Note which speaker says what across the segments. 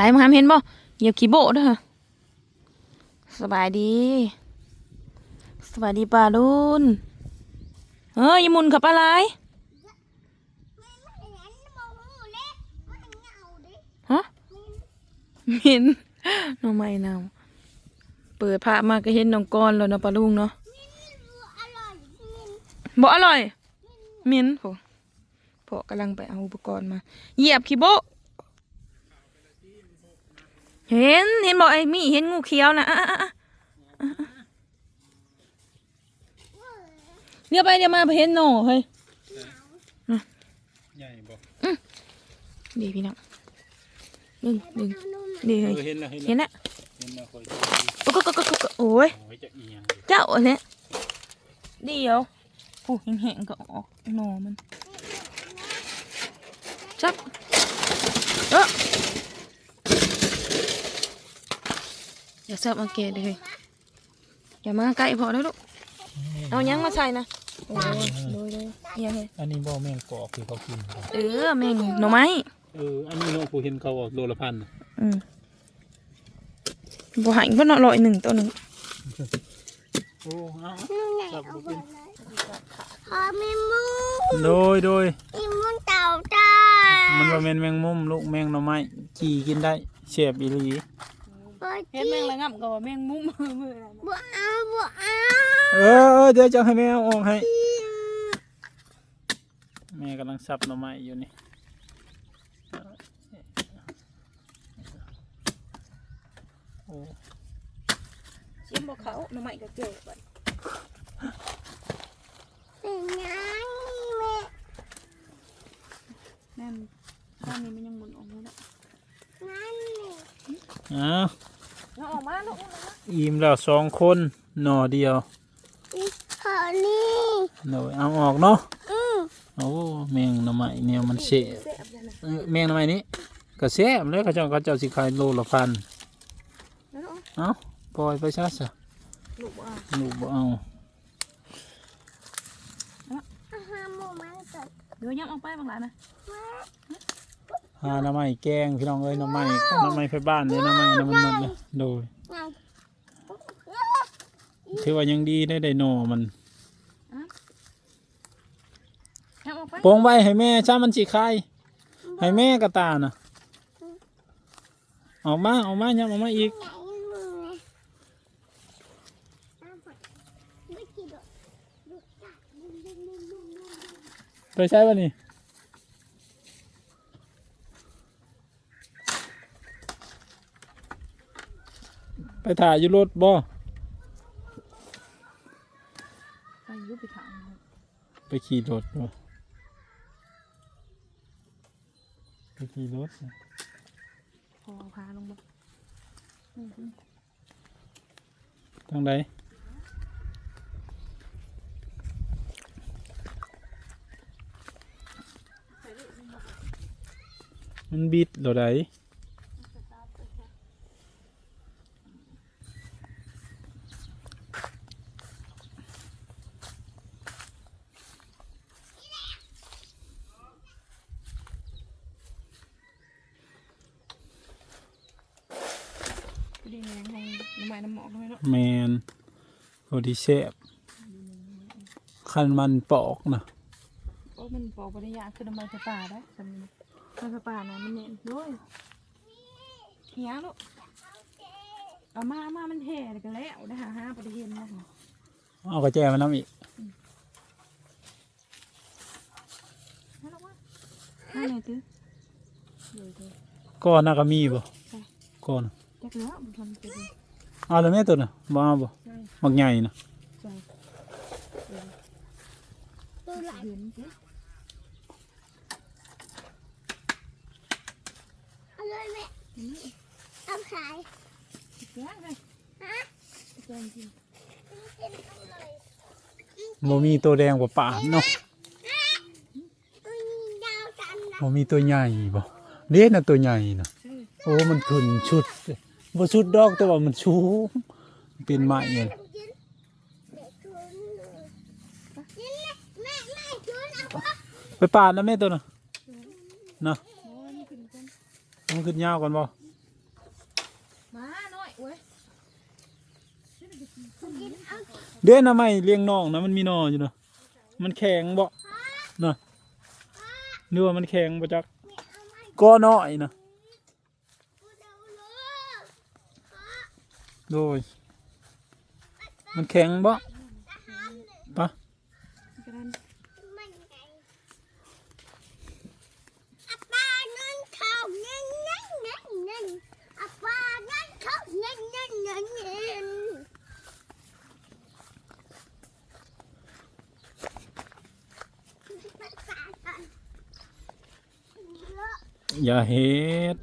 Speaker 1: สายมาหามเห็นบ่เหยียบขี้โบด้อสบายดี สบายดีป่าลุนเฮ้ยอยมุนขับอะไรฮะมินน้องไม่นาวเปิดผ้ามาก็เห็นน้องกอนแล้วนะป่าลุงเนาะบ่อร่อย มินโหพอกำลังไปเอาอุปกรณ์มา เหยียบขี้โบะ เห็นเห็นบ่ไอ้มี่เห็นงูเขียวนะอะอะอะอะอะเดี๋ยวไปเดี๋ยวมาไปเห็นหนอเฮ้ย
Speaker 2: ใหญ่บ่
Speaker 1: ดีพี่น้องดึงดึงดี
Speaker 2: เอ
Speaker 1: เฮ้ย
Speaker 2: อเห็นแล้วเห็น
Speaker 1: เห็
Speaker 2: แล้ว
Speaker 1: นละ
Speaker 2: เห็นแล้วคอย
Speaker 1: โอ้ก็ก็ก็ก็ก็โอ้ย
Speaker 2: โอ้ยจะเอียง
Speaker 1: เจ้าอันเนี้ยเดี๋ยวผู้แห้งๆก็ออกหนอมันจับเออ อย่าเสิร์ฟมาเกะเลยอย่ามาใกล้พอแล้วลูกเอายังมาใส่นะโอ้ยโดยเลยเอียังไง
Speaker 2: อันนี้บ่แม่งกอกคือเขากินครับ
Speaker 1: เออแม่งหน่อไม้
Speaker 2: เอออันนี้เนาะผู้เห็นเขาบอกโลละพันน่ะ
Speaker 1: อืมบัวหายก็เนาะร้อยหนึ่งตัวหนึ่ง
Speaker 2: โอ้เอาจับบ่เป็น
Speaker 3: พอมีมู
Speaker 2: โดยโดย
Speaker 3: มีมูเต่าจ้า
Speaker 2: มันว่าแม่นแมงมุมลูกแมงหน่อไม้ขี่กินได้เสียบอีหลี
Speaker 3: บัว
Speaker 1: เห็นแม่งระงับกับแม่งมุ้มมือ
Speaker 3: บัวเอาบัวเอา
Speaker 2: เออเออเดี๋ยวจะให้แม่เอาออกให้ แม่กำลังสับหน่อไม้อยู่นี่โอ้
Speaker 1: เชี่ยมบอกเขาหน่อไม้ก็เกิดบัด
Speaker 3: เป็นยังแม่
Speaker 1: แม่นข้างนี้มันยังหมุนออกมาแล้ว
Speaker 3: นั่นนี่
Speaker 2: อ้าว
Speaker 1: เอาออกมาลูก
Speaker 2: อิ่มแล้วสองคนหน่อเดียว
Speaker 3: ขอนี่
Speaker 2: หน่อยเอาออกเนาะ
Speaker 3: อืม
Speaker 2: โอ้แมงหน่อไม้เนี่ยมันเสียเออแมงหน่อไม้นี้ก็แซ่บแล้วเขาเจ้าก็เจ้าสิขายโลละพัน
Speaker 1: แล้วลูก
Speaker 2: เอ้าปล่อยไปซะซะ
Speaker 1: ลูกว่า
Speaker 2: ลูกบ่เอา
Speaker 3: อาหารหมูมันสด
Speaker 1: เดี๋ยวยับเอาไปบางหลายนะ
Speaker 2: หาหน่อไม้แกงพี่น้องเอ้ยหน่อไม้ก็หน่อไม้ไฟบ้านเนี่ยหน่อไม้น้ำมันหมดเลยโดยถือว่ายังดีได้ได้หน่อมัน
Speaker 1: ป
Speaker 2: โปงไว้ให้แม่ช้ามันสิคายให้แม่กระตาน่ะออกมาออกมายังออกมาอีก
Speaker 3: ไงมึงไงเอาไปไม่กินหรอกลูกจ้าลุงลุงลุงลุงลุง
Speaker 2: ไปใช้ป่ะนี่ไป ถ่ายอยู่รถบ่
Speaker 1: ไปอยุบไปถาม
Speaker 2: ไปขี่รถบ่ไปขี่รถน่ะ
Speaker 1: พอพาลงบ่
Speaker 2: ทางใดมันบิดเหรอได
Speaker 1: ดีแรงให้น้ำไม้น้ำหมอกด้วยเนาะ
Speaker 2: แมนพอดีแซ่บคันมันปอกนะ
Speaker 1: โอ้มันปอกปริยาคือน้ำไม้ไฟป่าได้สำนึกไม้ไฟป่านะมันเน้นด้วยเฮียลูกเอามาเอามามันแห่เลยกันแล้วได้หาห้าปฏิเห็นนะคะ
Speaker 2: เอากระแจมาน้ำอีก
Speaker 1: ฮัลโหลว่าห้าไหนตื้อเดี๋ยวเดี๋ยว
Speaker 2: ก้อนน่าก็มีบ่ก้อน
Speaker 1: จักแล้วมันทำไปเลย
Speaker 2: เอาแล้วแม่ตัวน่ะบ่เอาบ่
Speaker 1: ใช่
Speaker 2: มักใหญ่นะ
Speaker 1: ใช่
Speaker 3: ดูหลาย
Speaker 1: เห็นสิ
Speaker 3: เอาเลยแม่เอาขาย
Speaker 1: แจ้งเลย
Speaker 3: ฮะ
Speaker 1: แจ้งจริง
Speaker 3: กินเอาเลย
Speaker 2: บ่มีตัวแดงกว่าป่านเนาะ
Speaker 3: ตัวนี้ยาวจันนะ
Speaker 2: บ่มีตัวใหญ่บ่เด็ดน่ะตัวใหญ่น่ะ
Speaker 1: ใช่
Speaker 2: โอ้มันขึ้นชุด บ่สุดดอกแต่ว่ามันสูงเป็นไม้เงิ
Speaker 3: น
Speaker 2: ไปป่านะแม่ตัวน่ะนะมังขึ้นยาวก่อนบ่
Speaker 3: อ
Speaker 2: เด้นะไม่เลี้ยงน้องนะมันมีนออยู่นะมันแข็งบ่นะเนื้อมันแข็ง
Speaker 3: ประจัก
Speaker 2: ก็น้อยนะ โดย มันแข็งบ่
Speaker 3: ทหารเลย
Speaker 2: ปะ
Speaker 1: กระดาน
Speaker 3: มันไงอาปานั่นเขาเงินเงินเงินเงินอาปานั่นเขาเงินเงินเงินเงินภาษากันเลอะ
Speaker 2: อย่าเฮ็ด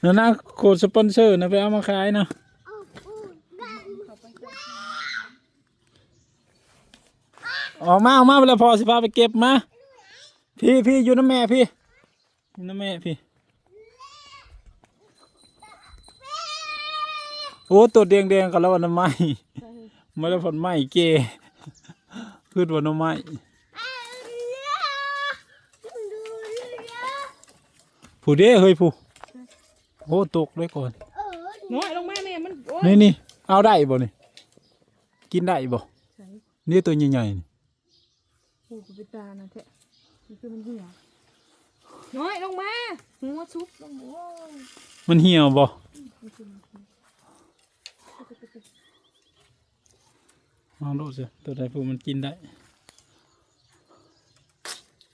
Speaker 3: และกูเดากันะ
Speaker 2: โคดสปอนเซอร์นะไปเอามาขายนะ
Speaker 3: อ
Speaker 2: อกมาออกมาเวลาพอสิพาไปเก็บมาพี่พี่อยู่น้ำแม่พี่อยู่น้ำแม่พี่โอ้ตัวแดงแดงๆกันแล้ววันน้ำไม้ไม่ได้ผลไม้เกพืชวันน้ำไม้ผู้เด้เฮ้ยผู้ โอ้ตกเลยก่อน
Speaker 3: เออ
Speaker 1: น้อยลงมาแม่มันโอ้ย
Speaker 2: นี่นี่เอาได้บ่นี่กินได้บ่
Speaker 1: ใส่
Speaker 2: นี่ตัวใหญ่ๆนี่
Speaker 1: โอ้กูไปตานะแท้นี่คือมันเหี่ยวน้อยลงมาหัวชุบลงโอ้ย
Speaker 2: มันเหี่ยวบ่
Speaker 1: นี่คือมันเหี่ยว
Speaker 2: เอาลูกสิตัวใดผู้มันกินได้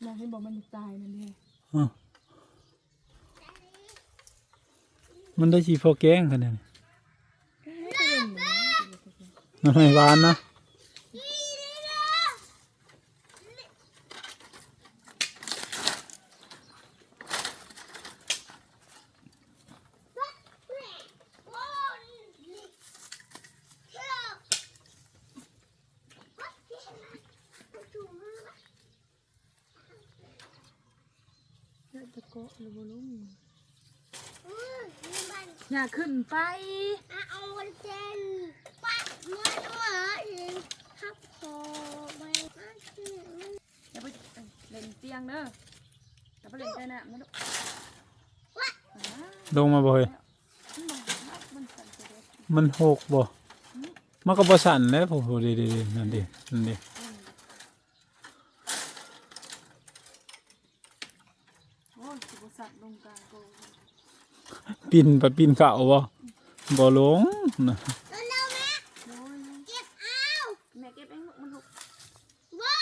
Speaker 1: มาให้บอกมันตายนั่นเอง
Speaker 2: อะ มันได้ชีพอแกงกันเนี่ย
Speaker 1: ก็เล่นหนู
Speaker 2: มันไม่หวานนะ
Speaker 1: น่าจะเกาะหรือบ่ลุง อย่าขึ้นไป
Speaker 3: เอาเจนปัดมาด้วยครับพอไปมาที่
Speaker 1: อย่าไปเล่นเตียงเด้ออย่าไปเล่นใจน้ำนะลูกอ่า
Speaker 2: ลงมาบ่เฮ้ย
Speaker 1: มัน
Speaker 2: หกบ่มันก็บ่สั่นแล้วผมดีดีนั่นดินั่นดิ ปีนไปปีนเขาบ่บ่ลงนะ
Speaker 3: เร็วๆแม่
Speaker 1: โอ้ย
Speaker 3: เก็บเอา
Speaker 1: แม่เก็บเองลูกมันหก
Speaker 3: ว้า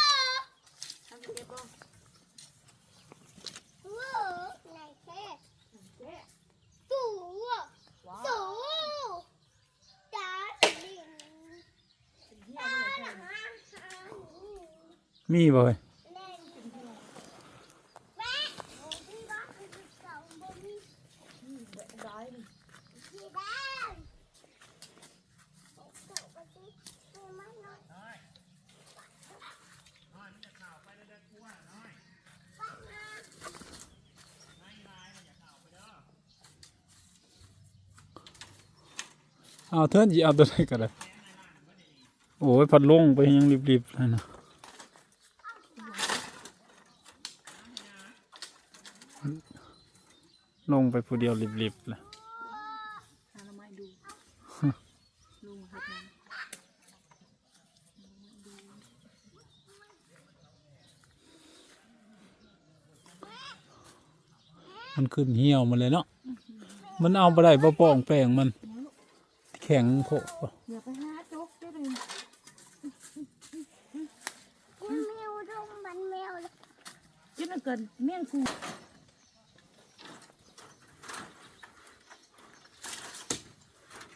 Speaker 1: เอา
Speaker 3: เทินสิ
Speaker 2: เอาตัวใดก็ได้โอ้ยพัดลงไปยังรีบๆเลยนะลงไปผู้เดียวรีบๆเลยมันขึ้นเหี่ยวมาเลยเนาะ มันเอาไปได้บ่ป้องแป้งมัน แข็งโผล่
Speaker 1: อย่าไปหาจกได้เลย
Speaker 3: คุณแมวดมมันแมวเลย
Speaker 1: กินมันเกินเมี่ยงฟู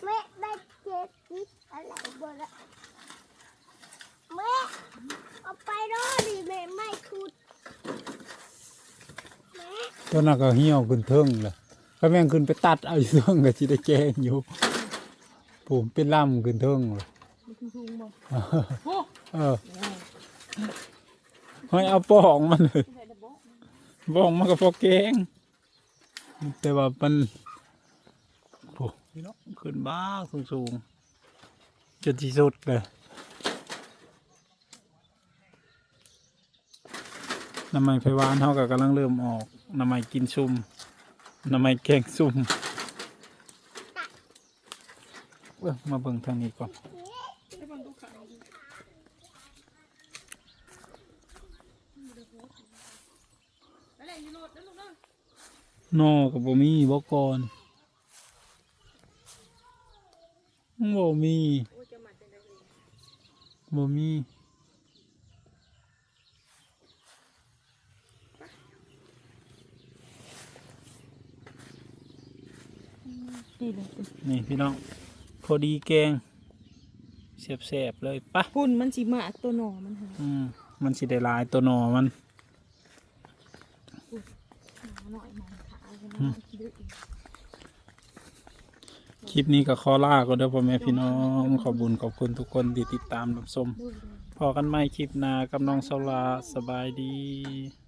Speaker 3: แม่ได้เจ็บนิดอะไรบ่ละแม่เอาไปรอดิแม่ไม่ขุดแม่
Speaker 2: ตัวนั้นก็เหี่ยวขึ้นเทิงเลยก็แม่งขึ้นไปตัดเอาอยู่เทิงก็สิได้แกงอยู่ ผมเป็นล่ำขึ้นเทิงเลย
Speaker 1: มันคือฟูงบ่โอ้
Speaker 2: เออให้เอาป้องมันเลย
Speaker 1: ใส่ระบบ
Speaker 2: ป้องมันก็พอแกงแต่ว่ามันโอ้พี่น้องขึ้นบ้าสูงๆจนที่สุดเลยน้ำมันไฟหวานเขาก็กำลังเริ่มออกน้ำมันกินซุ่มหน้ำไม้แกงซุ่ม เอ้อมาเบิ่งทางนี้ก่อน
Speaker 1: ไปเบิ่งดูข่าวดิอะไรอยู่โลดเด้อลูกเด้อน
Speaker 2: อกับบ่มีบ่ก่อนบ่มี
Speaker 1: โอ้ยจะมาจังได๋เลย
Speaker 2: บ่มี
Speaker 1: ดีเลย
Speaker 2: นี่พี่น้อง พอดีแกงแซ่บๆเลยปะ
Speaker 1: พุ่นมันสิมาตัวหนอมันหา
Speaker 2: อืมมันสิได้หลายตัวหนอมัน
Speaker 1: หน่อยมันขากันนะคิดดูอีก
Speaker 2: คลิปนี้ก็ขอลาก็เด้อพ่อแม่พี่น้องขอบคุญขอบคุณทุกคนที่ติดตามรับชม
Speaker 1: ดูเลย
Speaker 2: พอกันใหม่คลิปหน้ากับน้องเซาลาสบายดี
Speaker 1: ส